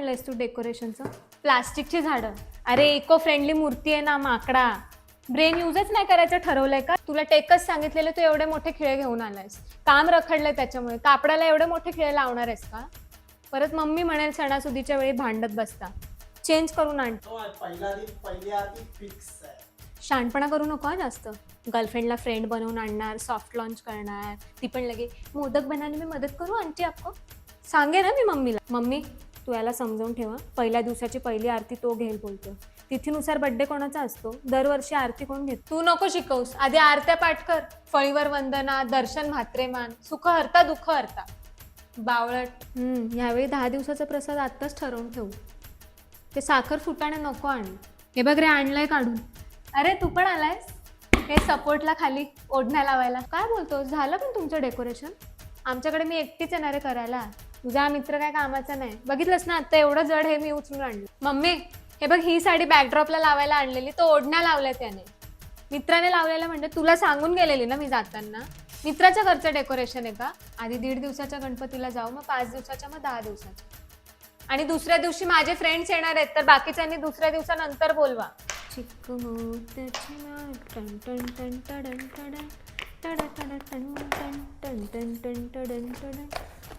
आणलंयस तू डेकोरेशनचं प्लास्टिकची झाडं. अरे इको फ्रेंडली मूर्ती आहे ना माकडा. ब्रेन यूजच नाही करायचं ठरवलंय का? तुला टेकच सांगितलेलं तू एवढे मोठे खिळे घेऊन आलायस. काम रखडलंय त्याच्यामुळे. कापडाला एवढे मोठे खिळे लावणार आहेस का? परत मम्मी म्हणेल सणासुदीच्या वेळी भांडत बसता. चेंज करून आण. तो पहिला दिन पहिली आरती फिक्स आहे. शहाणपणा करू नको हा जास्त. गर्लफ्रेंडला फ्रेंड बनवून आणणार सॉफ्ट लॉन्च करणार. ती पण लगे मोदक बनाने मी मदत करू आणते आपको? सांगे ना मी मम्मीला. मम्मी तू याला समजावून ठेवा. पहिल्या दिवसाची पहिली आरती तो घेईल बोलतो तिथीनुसार बड्डे कोणाचा असतो? दरवर्षी आरती कोण घेत? तू नको शिकवूस. आधी आरत्या पाठ कर. फळीवर वंदना दर्शन म्हात्रेमान सुख हरता दुःख हरता. बावळट. हम्म, यावेळी दहा दिवसाचा प्रसाद आत्ताच ठरवून ठेवू. ते साखर फुटाणे नको आणि. हे बघ रे आणलंय काढून. अरे तू पण आलायस? हे सपोर्टला खाली ओढण्या लावायला. काय बोलतो झालं पण तुमचं डेकोरेशन? आमच्याकडे मी एकटीच येणार आहे करायला. तुझा हा मित्र काय कामाचा नाही. बघितलंस ना आता एवढं जड हे मी उचलून आणलं. मम्मी हे बघ ही साडी बॅकड्रॉपला लावायला आणलेली तो ओढण्या लावल्या त्याने. मित्राने लावलेलं म्हणजे तुला सांगून गेलेली ना मी जाताना. मित्राच्या घरचं डेकोरेशन आहे का? आधी दीड दिवसाच्या गणपतीला जाऊ मग पाच दिवसाच्या मग दहा दिवसाच्या. आणि दुसऱ्या दिवशी माझे फ्रेंड्स येणार आहेत तर बाकीच्यांनी दुसऱ्या दिवसानंतर बोलवा. चिक्क